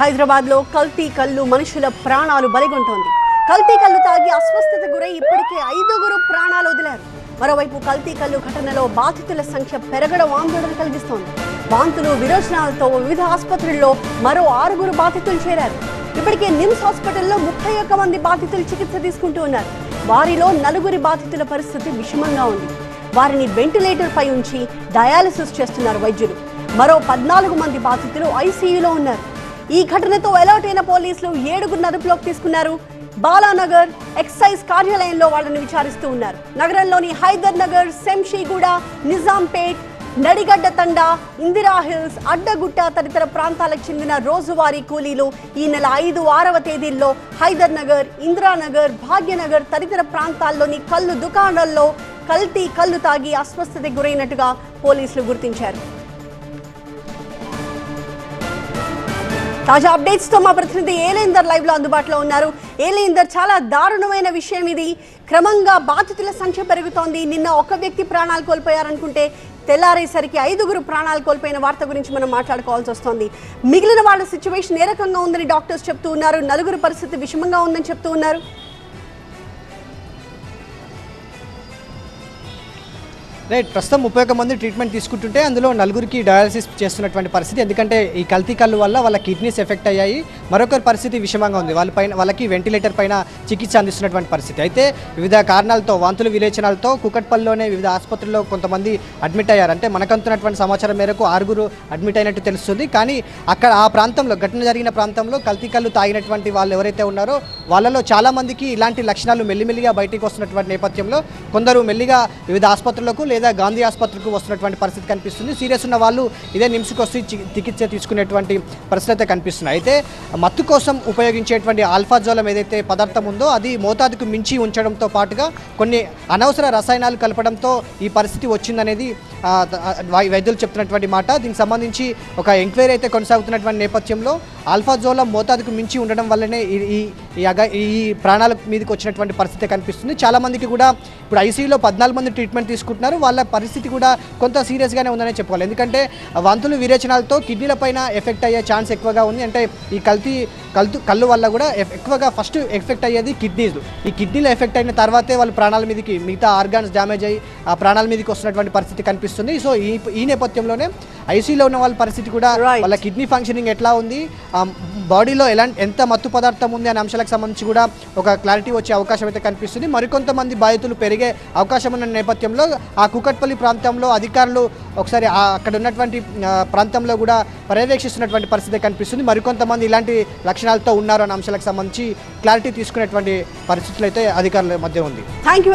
హైదరాబాద్లో కల్తీ కళ్ళు మనుషుల ప్రాణాలు బలిగొంటోంది. కల్తీ కళ్ళు తాగి అస్వస్థత గురై ఇప్పటికే ఐదుగురు ప్రాణాలు వదిలారు. మరోవైపు కల్తీ కళ్ళు ఘటనలో బాధితుల సంఖ్య పెరగడం ఆందోళన కలిగిస్తోంది. వాంతులు విరోచనాలతో వివిధ ఆసుపత్రుల్లో మరో ఆరుగురు బాధితులు చేరారు. ఇప్పటికే నిమ్స్ హాస్పిటల్లో ముప్పై ఒక్క మంది బాధితులు చికిత్స తీసుకుంటూ ఉన్నారు. వారిలో నలుగురి బాధితుల పరిస్థితి విషమంగా ఉంది. వారిని వెంటిలేటర్ పై ఉంచి డయాలసిస్ చేస్తున్నారు వైద్యులు. మరో పద్నాలుగు మంది బాధితులు ఐసీయూలో ఉన్నారు. ఈ ఘటనతో అలర్ట్ అయిన పోలీసులు ఏడుగురు అదుపులోకి తీసుకున్నారు. బాలానగర్ ఎక్సైజ్ కార్యాలయంలో వాళ్ళని విచారిస్తూ ఉన్నారు. నగరంలోని హైదర్ నగర్ శంషీగూడ నిజాంపేట్ నడిగడ్డ తండా ఇందిరా హిల్స్ అడ్డగుట్ట తదితర ప్రాంతాలకు చెందిన రోజువారీ కూలీలు ఈ నెల ఐదు ఆరవ తేదీల్లో హైదర్ నగర్ ఇందిరానగర్ భాగ్యనగర్ తదితర ప్రాంతాల్లోని కళ్ళు దుకాణాల్లో కల్తీ కళ్ళు తాగి అస్వస్థతకు గురైనట్టుగా పోలీసులు గుర్తించారు. తాజా అప్డేట్స్తో మా ప్రతినిధి ఏలేందర్ లైవ్లో అందుబాటులో ఉన్నారు. ఏలేందర్ చాలా దారుణమైన విషయం ఇది. క్రమంగా బాధితుల సంఖ్య పెరుగుతోంది. నిన్న ఒక వ్యక్తి ప్రాణాలు కోల్పోయారనుకుంటే తెల్లారేసరికి ఐదుగురు ప్రాణాలు కోల్పోయిన వార్త గురించి మనం మాట్లాడుకోవాల్సి వస్తోంది. మిగిలిన వాళ్ళ సిచ్యువేషన్ ఏ రకంగా ఉందని డాక్టర్స్ చెప్తూ ఉన్నారు. నలుగురు పరిస్థితి విషమంగా ఉందని చెప్తూ ఉన్నారు. రైట్ ప్రస్తుతం ముప్పై ఒక్క మంది ట్రీట్మెంట్ తీసుకుంటుంటే అందులో నలుగురికి డయాలసిస్ చేస్తున్నటువంటి పరిస్థితి. ఎందుకంటే ఈ కల్తీ కళ్ళు వల్ల వాళ్ళ కిడ్నీస్ ఎఫెక్ట్ అయ్యాయి. మరొకరి పరిస్థితి విషమంగా ఉంది. వాళ్ళ పైన వాళ్ళకి వెంటిలేటర్ పైన చికిత్స అందిస్తున్నటువంటి పరిస్థితి. అయితే వివిధ కారణాలతో వాంతులు విరేచనాలతో కుకట్పల్లిలోనే వివిధ ఆసుపత్రుల్లో కొంతమంది అడ్మిట్ అయ్యారు. అంటే మనకంతున్నటువంటి సమాచారం మేరకు ఆరుగురు అడ్మిట్ అయినట్టు తెలుస్తుంది. కానీ అక్కడ ఆ ప్రాంతంలో ఘటన జరిగిన ప్రాంతంలో కల్తీ కళ్ళు తాగినటువంటి వాళ్ళు ఎవరైతే ఉన్నారో వాళ్ళలో చాలా మందికి ఇలాంటి లక్షణాలు మెల్లిమెల్లిగా బయటికి వస్తున్నటువంటి నేపథ్యంలో కొందరు మెల్లిగా వివిధ ఆసుపత్రులకు లేదా గాంధీ ఆసుపత్రికి వస్తున్నటువంటి పరిస్థితి కనిపిస్తుంది. సీరియస్ ఉన్న వాళ్ళు ఇదే నిమ్స్కి వస్తే చి- చికిత్స తీసుకునేటువంటి పరిస్థితి అయితే కనిపిస్తుంది. అయితే మత్తు కోసం ఉపయోగించేటువంటి ఆల్ఫాజోలం ఏదైతే పదార్థం ఉందో అది మోతాదుకు మించి ఉంచడంతో పాటుగా కొన్ని అనవసర రసాయనాలు కలపడంతో ఈ పరిస్థితి వచ్చిందనేది వైద్యులు చెప్తున్నటువంటి మాట. దీనికి సంబంధించి ఒక ఎంక్వైరీ అయితే కొనసాగుతున్నటువంటి నేపథ్యంలో ఆల్ఫాజోలం మోతాదుకు మించి ఉండడం వల్లనే ఈ- ఈ ప్రాణాల మీదకి వచ్చినటువంటి పరిస్థితి కనిపిస్తుంది. చాలా మందికి కూడా ఇప్పుడు ఐసీయూలో పద్నాలుగు మంది ట్రీట్మెంట్ తీసుకుంటున్నారు. వాళ్ళ పరిస్థితి కూడా కొంత సీరియస్గానే ఉందనే చెప్పుకోవాలి. ఎందుకంటే వాంతులు విరేచనాలతో కిడ్నీల పైన ఎఫెక్ట్ అయ్యే ఛాన్స్ ఎక్కువగా ఉంది. అంటే ఈ కల్తీ కల్తు కళ్ళు వల్ల కూడా ఎక్కువగా ఫస్ట్ ఎఫెక్ట్ అయ్యేది కిడ్నీస్ ఈ కిడ్నీలో ఎఫెక్ట్ అయిన తర్వాతే వాళ్ళ ప్రాణాల మీదకి మిగతా ఆర్గాన్స్ డ్యామేజ్ అయ్యి ఆ ప్రాణాల మీదకి వస్తున్నటువంటి పరిస్థితి కనిపిస్తుంది. సో ఈ ఈ నేపథ్యంలోనే ఐసీయూలో ఉన్న వాళ్ళ పరిస్థితి కూడా. వాళ్ళ కిడ్నీ ఫంక్షనింగ్ ఎట్లా ఉంది? బాడీలో ఎలాంటి ఎంత మత్తు పదార్థం ఉంది అనే అంశాలకు సంబంధించి కూడా ఒక క్లారిటీ వచ్చే అవకాశం అయితే కనిపిస్తుంది. మరికొంతమంది బాధితులు పెరిగే అవకాశం ఉన్న నేపథ్యంలో ఆ కుకట్పల్లి ప్రాంతంలో అధికారులు ఒకసారి అక్కడ ఉన్నటువంటి ప్రాంతంలో కూడా పర్యవేక్షిస్తున్నటువంటి పరిస్థితి కనిపిస్తుంది. మరికొంతమంది ఇలాంటి లక్షణాలతో ఉన్నారు అనే అంశాలకు సంబంధించి క్లారిటీ తీసుకునేటువంటి పరిస్థితులు అయితే అధికారుల మధ్య ఉంది. Thank you